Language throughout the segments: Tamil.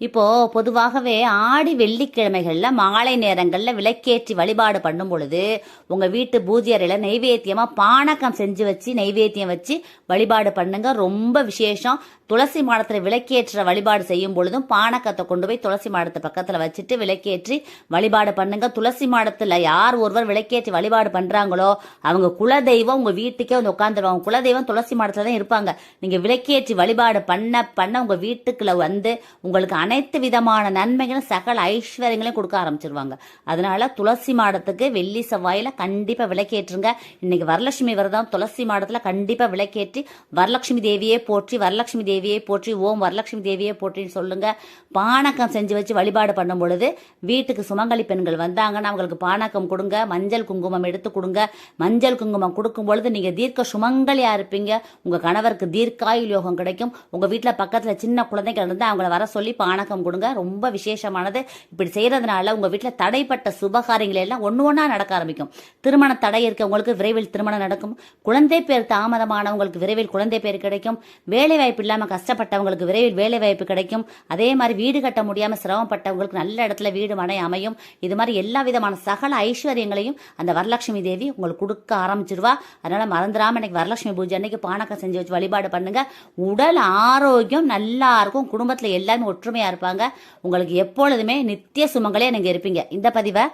இப்போ பொதுவாகவே ஆடி வெள்ளிக்கிழமைகள்ல மாலை நேரங்கள்ல விளக்கேற்றி வழிபாடு பண்ணும் பொழுது உங்க வீட்டு பூஜை அறையில நைவேத்தியமா பானகம் செஞ்சு வச்சு நைவேத்தியம் வச்சு வழிபாடு பண்ணுங்க. ரொம்ப விசேஷம். துளசி மாடத்துல விளக்கேற்ற வழிபாடு செய்யும் பொழுதும் பானகத்தை கொண்டு போய் துளசி மாடத்து பக்கத்துல வச்சுட்டு விளக்கேற்றி வழிபாடு பண்ணுங்க. துளசி மாடத்துல யார் ஒருவர் விளக்கேற்றி வழிபாடு பண்றாங்களோ அவங்க குலதெய்வம் உங்க வீட்டுக்கே வந்து உட்காந்துருவாங்க குலதெய்வம் துளசி மாடத்துல தான் இருப்பாங்க. நீங்க விளக்கேற்றி வழிபாடு பண்ண பண்ண உங்க வீட்டுக்குள்ள வந்து உங்களுக்கு அனைத்து விதமான நன்மைகளும் சகல ஐஸ்வர்யங்களையும் கொடுக்க ஆரம்பிச்சிருவாங்க. அதனால துளசி மாடத்துக்கு வெள்ளி செவ்வாயில கண்டிப்பா விளக்கேற்றுங்க. இன்னைக்கு வரலட்சுமி விரதம் துளசி மாடத்துல கண்டிப்பா விளக்கேற்றி வரலட்சுமி தேவியே போற்றி வரலட்சுமி தேவியே போற்றி ஓம் வரலட்சுமி தேவியே போற்றின்னு சொல்லுங்க. பானகம் செஞ்சு வச்சு வழிபாடு பண்ணும் பொழுது வீட்டுக்கு சுமங்கலி பெண்கள் வந்தாங்கன்னா அவங்களுக்கு பானகம் கொடுங்க மஞ்சள் குங்குமம் எடுத்து கொடுங்க. மஞ்சள் குங்குமம் கொடுக்கும் பொழுது நீங்க தீர்க்க சுமங்கலியா இருப்பீங்க. உங்க கணவருக்கு தீர்க்காயுள் யோகம் கிடைக்கும். உங்க வீட்டுல பக்கத்துல சின்ன குழந்தைகள் இருந்து அவங்கள வர சொல்லி பானகம் கொடுங்க. ரொம்ப விசேஷமானது. இப்படி செய்யறதுனால உங்க வீட்டில் தடைப்பட்ட சுபகாரியங்கள் எல்லாம் ஒன்று ஒன்றா நடக்க ஆரம்பிக்கும். திருமண தடை இருக்கவங்களுக்கு விரைவில் திருமணம் நடக்கும். குழந்தை பேர் தாமதமானவங்களுக்கு விரைவில் குழந்தை பேர் கிடைக்கும். வேலை வாய்ப்பு இல்லாம கஷ்டப்பட்டவங்களுக்கு விரைவில் வேலை வாய்ப்பு கிடைக்கும். அதே மாதிரி வீடு கட்ட முடியாம சிரமப்பட்டவங்களுக்கு நல்ல இடத்துல வீடு மனை அமையும். இது மாதிரி எல்லா விதமான சகல ஐஸ்வர்யங்களையும் அந்த வரலட்சுமி தேவி உங்களுக்கு கொடுக்க ஆரம்பிச்சிருவா. அதனால மறந்துடாம இன்னைக்கு வரலட்சுமி பூஜை அன்னைக்கு பானக்கம் செஞ்சு வச்சு வழிபாடு பண்ணுங்க. உடல் ஆரோக்கியம் நல்லா இருக்கும். குடும்பத்தில் எல்லாமே ஒற்றுமையா இருப்பாங்க. உங்களுக்கு எப்பொழுதுமே நித்திய சுமங்களே நீங்க இருப்பீங்க. இந்த பதிவை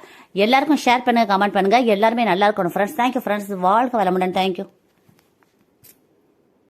எல்லாருக்கும் ஷேர் பண்ணுங்க கமெண்ட் பண்ணுங்க. எல்லாருமே நல்லா இருக்கணும் ஃப்ரெண்ட்ஸ் தேங்க்யூ ஃப்ரெண்ட்ஸ் வாழ்க்கை வளமுடன். தேங்க்யூ